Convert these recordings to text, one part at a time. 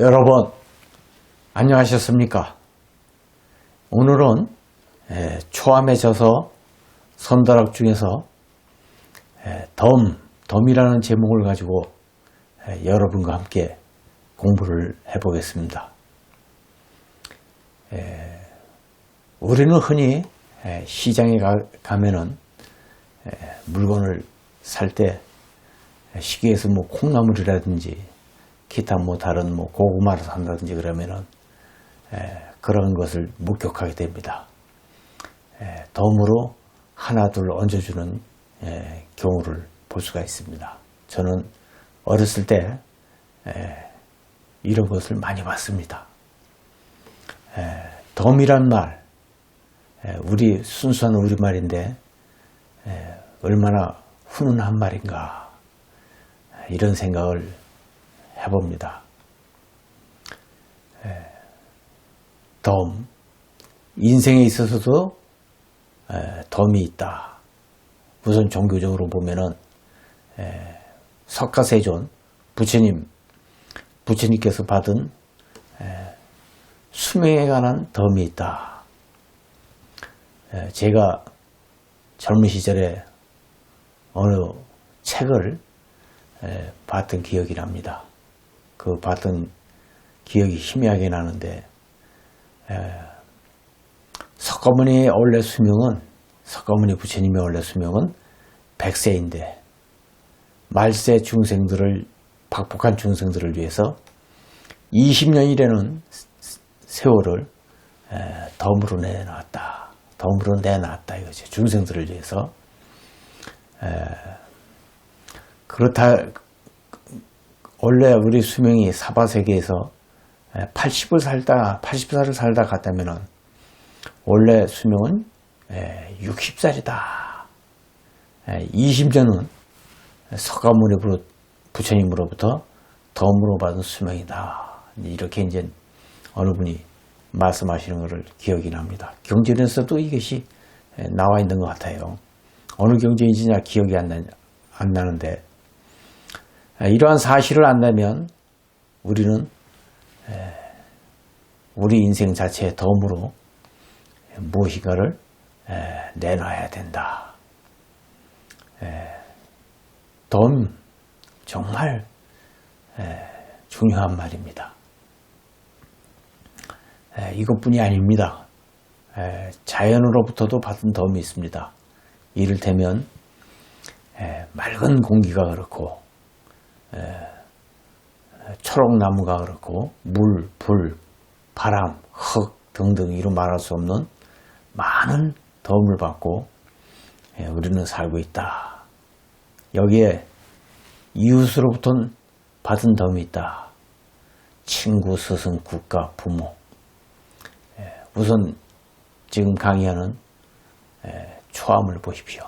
여러분, 안녕하셨습니까? 오늘은 에, 초암에 져서 선다락 중에서 에, 덤, 덤이라는 제목을 가지고 에, 여러분과 함께 공부를 해보겠습니다. 에, 우리는 흔히 에, 시장에 가, 가면은 에, 물건을 살 때 시계에서 뭐 콩나물이라든지 기타 뭐 다른 뭐 고구마를 산다든지 그러면은 에, 그런 것을 목격하게 됩니다. 에, 덤으로 하나 둘 얹어주는 에, 경우를 볼 수가 있습니다. 저는 어렸을 때 에, 이런 것을 많이 봤습니다. 에, 덤이란 말, 에, 우리 순수한 우리 말인데 에, 얼마나 훈훈한 말인가 이런 생각을 해봅니다. 에, 덤, 인생에 있어서도 에, 덤이 있다. 우선 종교적으로 보면은 에, 석가세존 부처님 부처님께서 받은 에, 수명에 관한 덤이 있다. 에, 제가 젊은 시절에 어느 책을 에, 봤던 기억이 납니다. 그 봤던 기억이 희미하게 나는데 에, 석가모니의 원래 수명은 석가모니 부처님의 원래 수명은 100세인데 말세 중생들을 박복한 중생들을 위해서 20년이라는 세월을 에, 덤으로 내놨다. 덤으로 내놨다 이거죠. 중생들을 위해서. 에, 그렇다 원래 우리 수명이 사바세계에서 80을 살다 80살을 살다 갔다면은 원래 수명은 60살이다. 20년은 서가모니 부처님으로부터 덤으로 받은 수명이다. 이렇게 이제 어느 분이 말씀하시는 것을 기억이 납니다. 경전에서도 이것이 나와 있는 것 같아요. 어느 경전인지 기억이 안, 나, 안 나는데 이러한 사실을 안다면 우리는 우리 인생 자체의 덤으로 무엇인가를 내놔야 된다. 덤 정말 중요한 말입니다. 이것뿐이 아닙니다. 자연으로부터도 받은 덤이 있습니다. 이를테면 맑은 공기가 그렇고 초록나무가 그렇고 물, 불, 바람, 흙 등등 이루 말할 수 없는 많은 도움을 받고 우리는 살고 있다. 여기에 이웃으로부터 받은 덤이 있다. 친구, 스승, 국가, 부모. 우선 지금 강의하는 초암을 보십시오.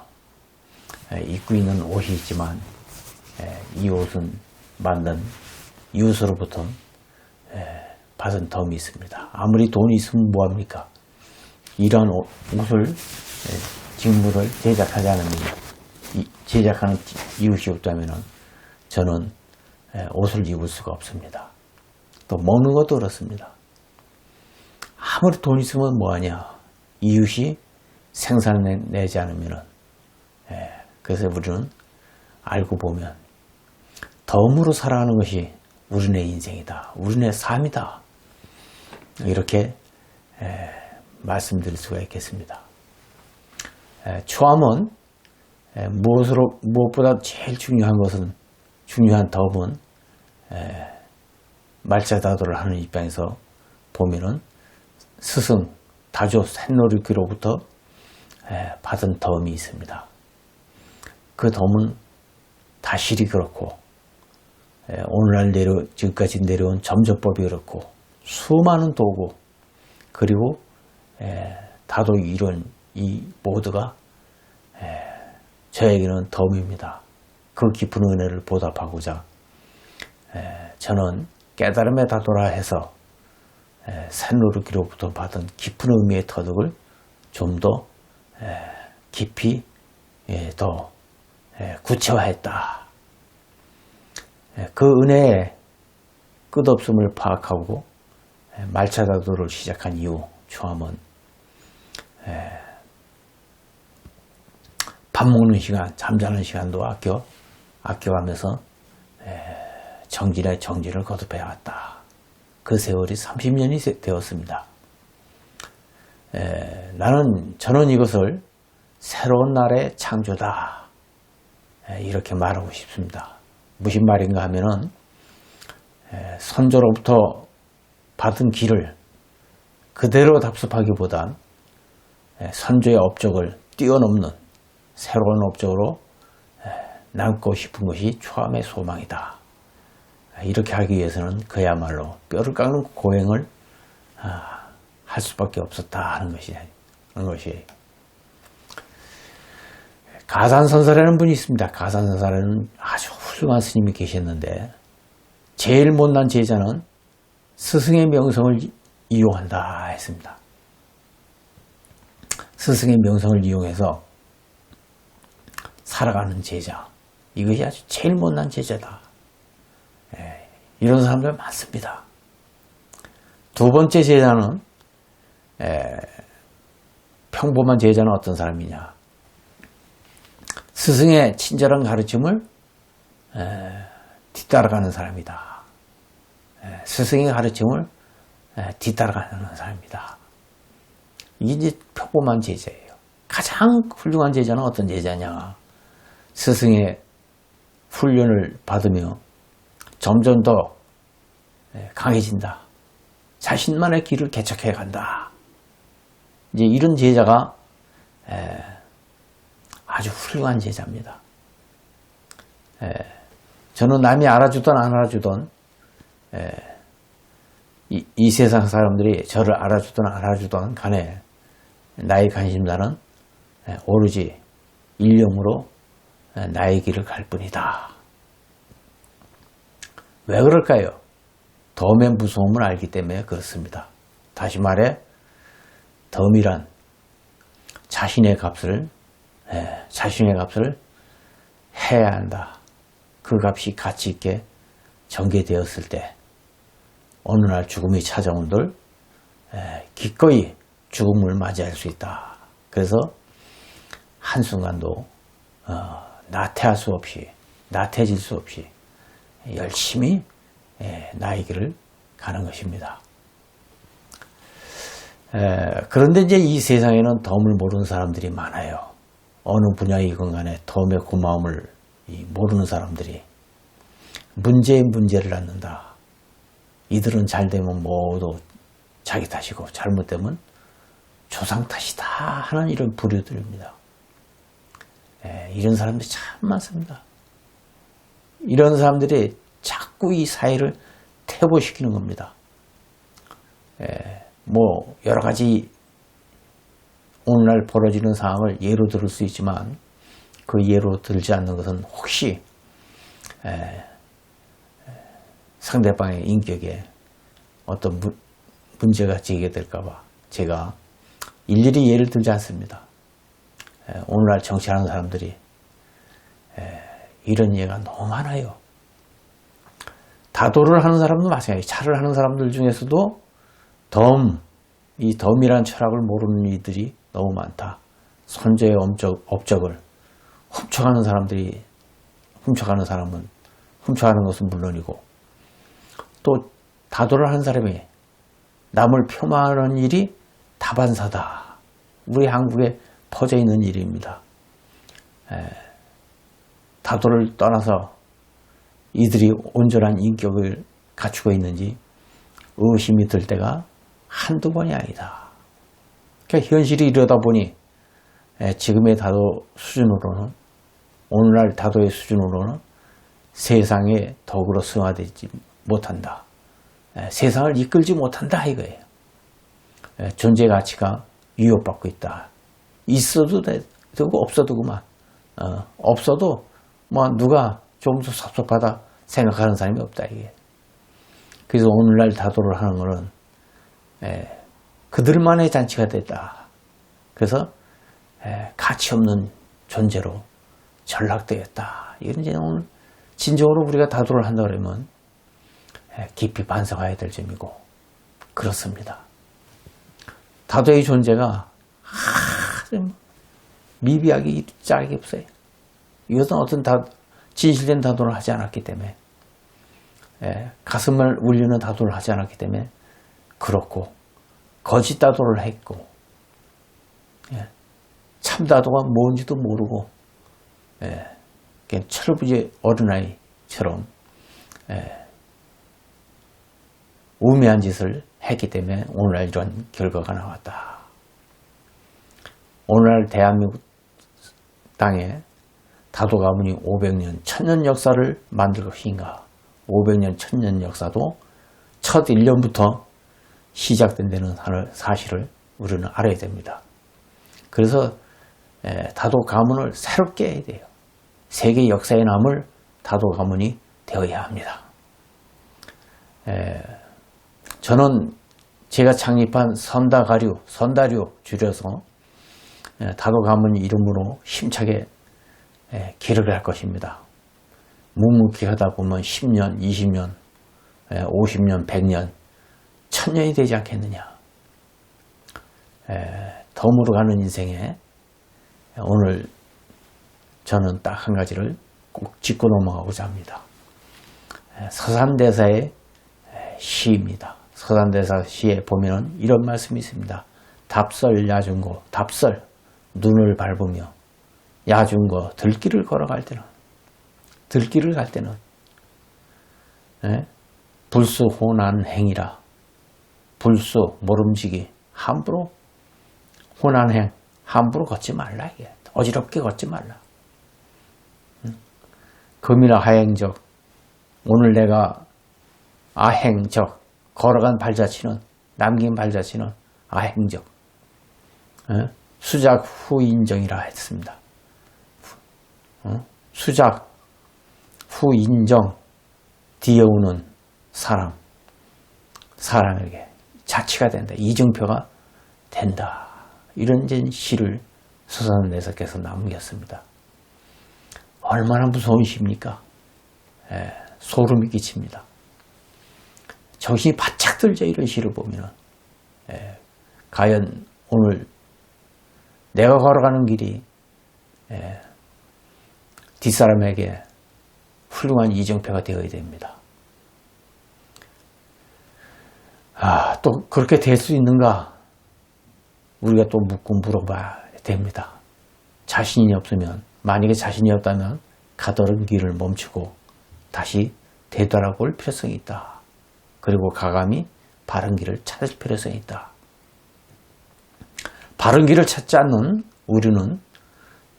입고 있는 옷이 있지만 이 옷은 만든 이웃으로부터 받은 덤이 있습니다. 아무리 돈이 있으면 뭐합니까? 이러한 옷을 직물을 제작하지 않으면 제작하는 이웃이 없다면 저는 옷을 입을 수가 없습니다. 또 먹는 것도 그렇습니다. 아무리 돈 있으면 뭐하냐? 이웃이 생산내지 않으면 그래서 우리는 알고 보면 덤으로 살아가는 것이 우리네 인생이다. 우리네 삶이다. 이렇게 에, 말씀드릴 수가 있겠습니다. 에, 초함은 에, 무엇으로, 무엇보다 제일 중요한 것은 중요한 덤은 말자다도를 하는 입장에서 보면은 스승, 다조, 샌노리키로부터 받은 덤이 있습니다. 그 덤은 다실이 그렇고 오늘날 내려 지금까지 내려온 점조법이 그렇고 수많은 도구 그리고 다도 이런 이 모두가 저에게는 덤입니다. 그 깊은 은혜를 보답하고자 저는 깨달음에 다도라 해서 산노르기로부터 받은 깊은 의미의 터득을 좀 더 깊이 더 구체화했다. 그 은혜에 끝없음을 파악하고 에, 말차다도를 시작한 이후 초함은 에, 밥 먹는 시간, 잠자는 시간도 아껴 아껴가면서 에, 정진의 정진을 거듭해 왔다. 그 세월이 30년이 되었습니다. 에, 나는 저는 이것을 새로운 날의 창조다. 에, 이렇게 말하고 싶습니다. 무슨 말인가 하면은 에, 선조로부터 받은 길을 그대로 답습하기보단 에, 선조의 업적을 뛰어넘는 새로운 업적으로 에, 남고 싶은 것이 초함의 소망이다. 이렇게 하기 위해서는 그야말로 뼈를 깎는 고행을 아, 할 수밖에 없었다 하는 것이 하는 것이 가산선사라는 분이 있습니다. 가산선사라는 아주 훌륭한 스님이 계셨는데 제일 못난 제자는 스승의 명성을 이용한다 했습니다. 스승의 명성을 이용해서 살아가는 제자 이것이 아주 제일 못난 제자다. 예, 이런 사람들 많습니다. 두 번째 제자는 에, 평범한 제자는 어떤 사람이냐? 스승의 친절한 가르침을 에, 뒤따라가는 사람이다. 에, 스승의 가르침을 에, 뒤따라가는 사람이다. 이게 평범한 제자예요. 가장 훌륭한 제자는 어떤 제자냐? 스승의 훈련을 받으며 점점 더 강해진다. 자신만의 길을 개척해 간다. 이제 이런 제자가 아주 훌륭한 제자입니다. 저는 남이 알아주던 안 알아주던 이, 이 세상 사람들이 저를 알아주던 안 알아주던 간에 나의 관심사는 오로지 일념으로 나의 길을 갈 뿐이다. 왜 그럴까요? 덤의 무서움을 알기 때문에 그렇습니다. 다시 말해 덤이란 자신의 값을 예, 자신의 값을 해야 한다. 그 값이 가치 있게 전개되었을 때 어느 날 죽음이 찾아온들 예, 기꺼이 죽음을 맞이할 수 있다. 그래서 한순간도 어, 나태할 수 없이 나태해질 수 없이 열심히 예, 나의 길을 가는 것입니다. 그런데 이제 이 세상에는 덤을 모르는 사람들이 많아요. 어느 분야이건 간에 덤의 고마움을 모르는 사람들이 문제에 문제를 낳는다. 이들은 잘 되면 모두 자기 탓이고 잘못되면 조상 탓이다 하는 이런 부류들입니다. 이런 사람들이 참 많습니다. 이런 사람들이 자꾸 이 사회를 퇴보시키는 겁니다. 예, 뭐 여러 가지 오늘날 벌어지는 상황을 예로 들을 수 있지만 그 예로 들지 않는 것은 혹시 에, 상대방의 인격에 어떤 무, 문제가 제기될까봐 제가 일일이 예를 들지 않습니다. 에, 오늘날 정치하는 사람들이 에, 이런 예가 너무 많아요. 다도를 하는 사람도 마찬가지. 차를 하는 사람들 중에서도 덤, 이 덤이란 철학을 모르는 이들이 너무 많다. 선제의 업적, 업적을 훔쳐가는 사람들이 훔쳐가는 사람은 훔쳐가는 것은 물론이고 또 다도를 하는 사람이 남을 폄하하는 일이 다반사다. 우리 한국에 퍼져 있는 일입니다. 에, 다도를 떠나서 이들이 온전한 인격을 갖추고 있는지 의심이 들 때가 한두 번이 아니다. 그러니까 현실이 이러다 보니 지금의 다도 수준으로는 오늘날 다도의 수준으로는 세상에 덕으로 승화되지 못한다. 세상을 이끌지 못한다 이거예요. 존재 가치가 위협받고 있다. 있어도 되고 없어도 그만. 어, 없어도 뭐 누가 좀 더 섭섭하다 생각하는 사람이 없다 이게. 그래서 오늘날 다도를 하는 것은 그들만의 잔치가 됐다. 그래서 가치 없는 존재로 전락되었다. 이런 이제 오늘 진정으로 우리가 다도를 한다 그러면 예, 깊이 반성해야 될 점이고 그렇습니다. 다도의 존재가 아주 미비하게 짝이 없어요. 이것은 어떤 다 진실된 다도를 하지 않았기 때문에 예, 가슴을 울리는 다도를 하지 않았기 때문에 그렇고 거짓 다도를 했고 예, 참 다도가 뭔지도 모르고 예, 철부지 어린아이처럼 예, 우매한 짓을 했기 때문에 오늘날 이런 결과가 나왔다. 오늘날 대한민국 땅에 다도 가문이 500년, 1000년 역사를 만들 것인가? 500년, 1000년 역사도 첫 1년부터 시작된 다는 사실을 우리는 알아야 됩니다. 그래서 다도 가문을 새롭게 해야 돼요. 세계 역사에 남을 다도 가문이 되어야 합니다. 저는 제가 창립한 선다가류, 선다류 줄여서 다도 가문 이름으로 힘차게 길을 갈 것입니다. 묵묵히 하다 보면 10년, 20년, 50년, 100년, 1000년이 되지 않겠느냐. 덤으로 가는 인생에 오늘 저는 딱 한 가지를 꼭 짚고 넘어가고자 합니다. 서산대사의 시입니다. 서산대사 시에 보면 이런 말씀이 있습니다. 답설 야중고, 답설, 눈을 밟으며 야중거, 들길을 걸어갈 때는, 들길을 갈 때는, 예? 불수 호난 행이라, 불수 모름지기, 함부로 호난행, 함부로 걷지 말라, 이게. 어지럽게 걷지 말라. 금이나 하행적, 오늘 내가 아행적, 걸어간 발자취는, 남긴 발자취는 아행적, 예? 수작 후 인정이라 했습니다. 어? 수작 후 인정, 뒤에 오는 사람, 사람에게 자치가 된다. 이정표가 된다. 이런 시를 서산대사께서 남겼습니다. 얼마나 무서운 시입니까? 예, 소름이 끼칩니다. 정신이 바짝 들죠. 이런 시를 보면 예, 과연 오늘 내가 걸어가는 길이 예, 뒷사람에게 훌륭한 이정표가 되어야 됩니다. 아, 또 그렇게 될 수 있는가? 우리가 또 묻고 물어봐야 됩니다. 자신이 없으면, 만약에 자신이 없다면 가더른 길을 멈추고 다시 되돌아볼 필요성이 있다. 그리고 가감히 바른 길을 찾을 필요성이 있다. 바른 길을 찾지 않는 우리는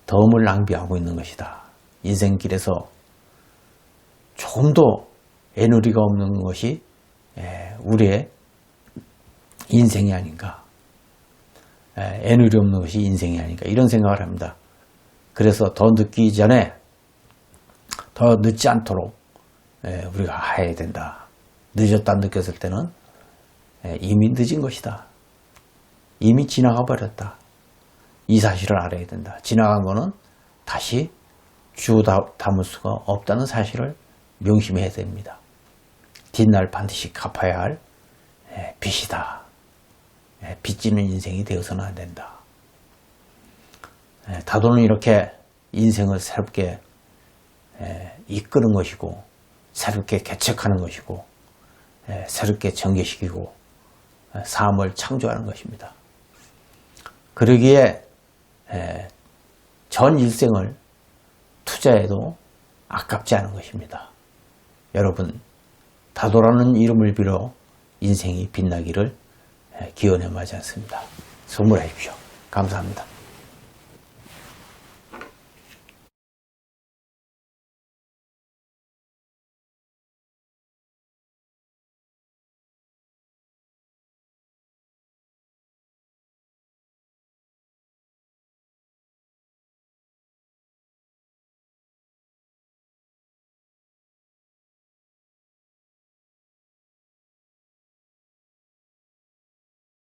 덤을 낭비하고 있는 것이다. 인생길에서 조금 더 에너지가 없는 것이 우리의 인생이 아닌가. 에너지 없는 것이 인생이 아닌가. 이런 생각을 합니다. 그래서 더 늦기 전에 더 늦지 않도록 우리가 해야 된다. 늦었다 느꼈을 때는 이미 늦은 것이다. 이미 지나가 버렸다. 이 사실을 알아야 된다. 지나간 거는 다시 주 담을 수가 없다는 사실을 명심해야 됩니다. 뒷날 반드시 갚아야 할 빚이다. 빚지는 인생이 되어서는 안 된다. 다도는 이렇게 인생을 새롭게 이끄는 것이고 새롭게 개척하는 것이고 새롭게 전개시키고 삶을 창조하는 것입니다. 그러기에 전 일생을 투자해도 아깝지 않은 것입니다. 여러분 다도라는 이름을 빌어 인생이 빛나기를 기원해 마지 않습니다. 선물하십시오. 감사합니다.